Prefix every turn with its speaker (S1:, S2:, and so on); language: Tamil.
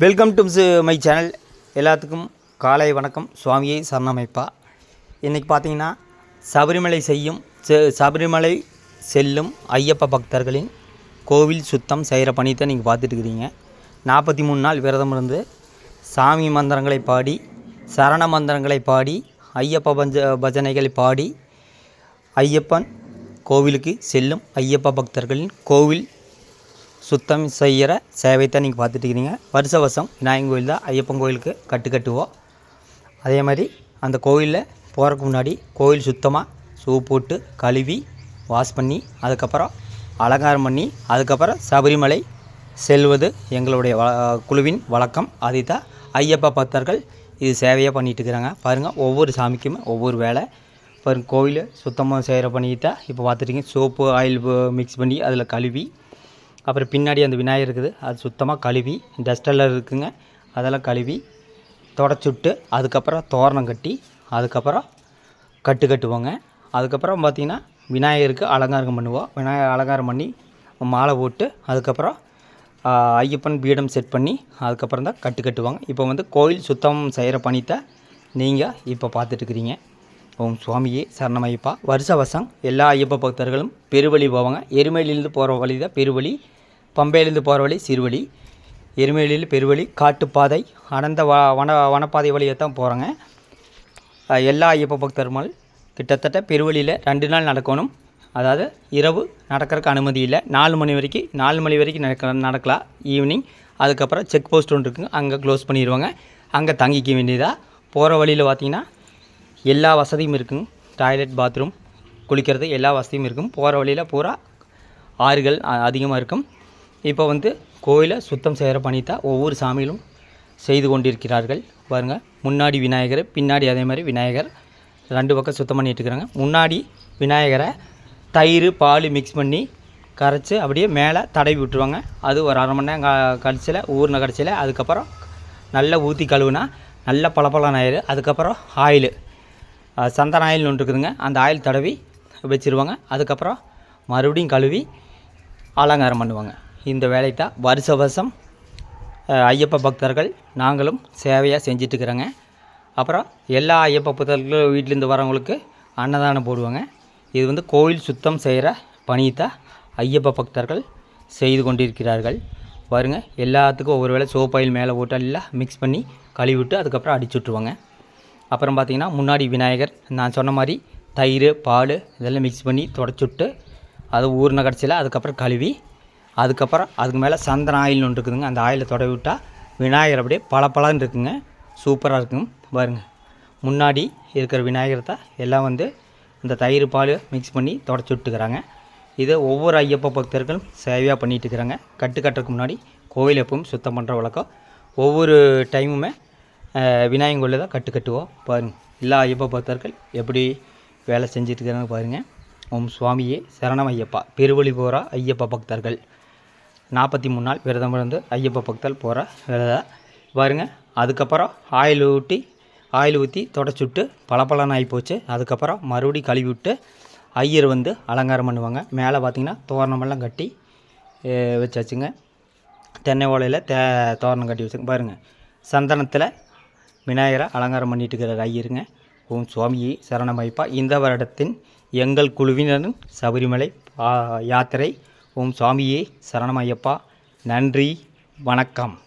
S1: வெல்கம் டு மை சேனல் எல்லாத்துக்கும் காலை வணக்கம். சுவாமியை சரணமைப்பா. இன்றைக்கி பார்த்தீங்கன்னா சபரிமலை செய்யும் சபரிமலை செல்லும் ஐயப்ப பக்தர்களின் கோவில் சுத்தம் செய்கிற பணி தான் நீங்கள் பார்த்துட்டு இருக்கிறீங்க. நாற்பத்தி மூணு நாள் விரதம் இருந்து சாமி மந்திரங்களை பாடி சரண மந்திரங்களை பாடி ஐயப்ப பஞ்ச பஜனைகளை பாடி ஐயப்பன் கோவிலுக்கு செல்லும் ஐயப்ப பக்தர்களின் கோவில் சுத்தம் செய்கிற சேவை தான் நீங்கள் பார்த்துட்டு இருக்கிறீங்க. வருஷ வருஷம் விநாயகன் கோயில் தான் ஐயப்பன் கோயிலுக்கு கட்டு கட்டுவோம். அதே மாதிரி அந்த கோயிலில் போகிறதுக்கு முன்னாடி கோயில் சுத்தமாக சூ போட்டு கழுவி வாஷ் பண்ணி அதுக்கப்புறம் அலங்காரம் பண்ணி அதுக்கப்புறம் சபரிமலை செல்வது எங்களுடைய வ குழுவின் வழக்கம். அதை தான் ஐயப்ப பக்தர்கள் இது சேவையாக பண்ணிகிட்டு இருக்கிறாங்க. பாருங்கள் ஒவ்வொரு சாமிக்குமே ஒவ்வொரு வேலை. பாருங்கள் கோயில் சுத்தமாக செய்கிற பண்ணிட்டு தான் இப்போ பார்த்துட்டிங்க சோப்பு ஆயில் மிக்ஸ் பண்ணி அதில் கழுவி அப்புறம் பின்னாடி அந்த விநாயகர் இருக்குது. அது சுத்தமாக கழுவி டஸ்டெல்லாம் இருக்குங்க. அதெல்லாம் கழுவி தொடச்சுட்டு அதுக்கப்புறம் தோரணம் கட்டி அதுக்கப்புறம் கட்டு கட்டுவோங்க. அதுக்கப்புறம் பார்த்திங்கன்னா விநாயகருக்கு அலங்காரம் பண்ணுவோம் விநாயகர் அலங்காரம் பண்ணி மாலை போட்டு அதுக்கப்புறம் ஐயப்பன் பீடம் செட் பண்ணி அதுக்கப்புறம் தான் கட்டு கட்டுவாங்க. இப்போ வந்து கோயில் சுத்தம் செய்கிற பணித்தை நீங்கள் இப்போ பார்த்துட்டுருக்குறீங்க ஓம் சுவாமியே சரணமையப்பா. வருஷ வருஷம் எல்லா ஐயப்ப பக்தர்களும் பெருவழி போவாங்க. எருமையிலிருந்து போகிற வழி தான் பெருவழி பம்பையிலேருந்து போகிற வழி சிறுவழி. எருமையிலிருந்து பெருவழி காட்டுப்பாதை அடர்ந்த வ வன வனப்பாதை வழியை தான் போகிறாங்க எல்லா ஐயப்ப பக்தர்கள் கிட்டத்தட்ட பெருவழியில் ரெண்டு நாள் நடக்கணும். அதாவது இரவு நடக்கிறதுக்கு அனுமதி இல்லை. நாலு மணி வரைக்கும் நாலு மணி வரைக்கும் நடக்க நடக்கலாம் ஈவினிங் அதுக்கப்புறம் செக் போஸ்ட் ஒன்று இருக்குங்க. அங்கே க்ளோஸ் பண்ணிடுவாங்க. அங்கே தங்கிக்க வேண்டியதாக போகிற வழியில் பார்த்தீங்கன்னா எல்லா வசதியும் இருக்குங்க டாய்லெட் பாத்ரூம் குளிக்கிறது எல்லா வசதியும் இருக்கும். போகிற வழியில் பூரா ஆறுகள் அதிகமாக இருக்கும். இப்போ வந்து கோயிலை சுத்தம் செய்கிற பணி தான் ஒவ்வொரு சாமியிலும் செய்து கொண்டிருக்கிறார்கள். பாருங்கள் முன்னாடி விநாயகர் பின்னாடி அதே மாதிரி விநாயகர் ரெண்டு பக்கம் சுத்தம் பண்ணிகிட்டு இருக்கிறாங்க முன்னாடி விநாயகரை தயிர் பால் மிக்ஸ் பண்ணி கரைச்சி அப்படியே மேலே தடவி விட்டுருவாங்க. அது ஒரு அரை மணி நேரம் க- கழிச்சில ஊறின கடைசியில் அதுக்கப்புறம் நல்லா ஊற்றி கழுவுனா நல்ல பளபளம் ஆயிரு. அதுக்கப்புறம் ஆயிலு. சந்தன ஆயில்னு ஒன்று இருக்குதுங்க. அந்த ஆயில் தடவி வச்சுருவாங்க. அதுக்கப்புறம் மறுபடியும் கழுவி அலங்காரம் பண்ணுவாங்க. இந்த வேலை தான் வருஷ வருஷம் ஐயப்ப பக்தர்கள் நாங்களும் சேவையாக செஞ்சிட்ருக்குறோங்க அப்புறம் எல்லா ஐயப்ப பக்தர்களும் வீட்டிலேருந்து வரவங்களுக்கு அன்னதானம் போடுவாங்க. இது வந்து கோயில் சுத்தம் செய்கிற பணி தான் ஐயப்ப பக்தர்கள் செய்து கொண்டிருக்கிறார்கள். பாருங்க எல்லாத்துக்கும் ஒவ்வொரு வேளை சோப்பாயில் மேலே போட்டு எல்லாம் மிக்ஸ் பண்ணி கழுவி விட்டு அதுக்கப்புறம் அடிச்சு விட்ருவாங்க அப்புறம் பார்த்திங்கன்னா முன்னாடி விநாயகர் நான் சொன்ன மாதிரி தயிர் பால் இதெல்லாம் மிக்ஸ் பண்ணி தொடச்சுட்டு விட்டு அது ஊறின கடைசியில் அதுக்கப்புறம் கழுவி அதுக்கப்புறம் அதுக்கு மேலே சந்தன ஆயில்னு ஒன்று இருக்குதுங்க. அந்த ஆயிலை தொடவி விட்டால் விநாயகர் அப்படியே பளபளன்னு இருக்குங்க. சூப்பராக இருக்குங்க பாருங்க. முன்னாடி இருக்கிற விநாயகர் தான் எல்லாம் வந்து இந்த தயிர் பால் மிக்ஸ் பண்ணி தொடச்சி விட்டுக்கிறாங்க. இதை ஒவ்வொரு ஐயப்ப பக்தர்களும் சேவையாக பண்ணிகிட்டு இருக்கிறாங்க. கட்டு கட்டுறதுக்கு முன்னாடி கோயில் எப்பவும் சுத்தம் பண்ணுற வழக்கம். ஒவ்வொரு டைமுமே அஹ், கோயிலில் தான் கட்டு கட்டுவோம். பாருங்கள் எல்லா ஐயப்பா பக்தர்கள் எப்படி வேலை செஞ்சிட்ருக்கிறாங்க பாருங்கள் ஓம் சுவாமியே சரணம் ஐயப்பா. பெருவழி போகிற ஐயப்பா பக்தர்கள். நாற்பத்தி மூணு நாள் விரதம் இருந்து ஐயப்பா பக்தர் போகிற வேலை பாருங்க அதுக்கப்புறம் ஆயில் ஊற்றி ஆயில் ஊற்றி தொடச்சி விட்டு பளபளன்னு ஆகி போச்சு. அதுக்கப்புறம் மறுபடியும் கழுவி விட்டு ஐயர் வந்து அலங்காரம் பண்ணுவாங்க. மேலே பார்த்திங்கன்னா தோரணமெல்லாம் கட்டி வச்சாச்சுங்க. தென்னை ஓலையில் தே தோரணம் கட்டி வச்சுங்க. பாருங்கள் சந்தனத்தில் விநாயகரை அலங்காரம் பண்ணிட்டு இருக்கிற ஐயருங்க ஓம் சுவாமியே சரணமைப்பா இந்த வருடத்தின் எங்கள் குழுவினரின் சபரிமலை பா- யாத்திரை. ஓம் சுவாமியே சரணமையப்பா. நன்றி வணக்கம்.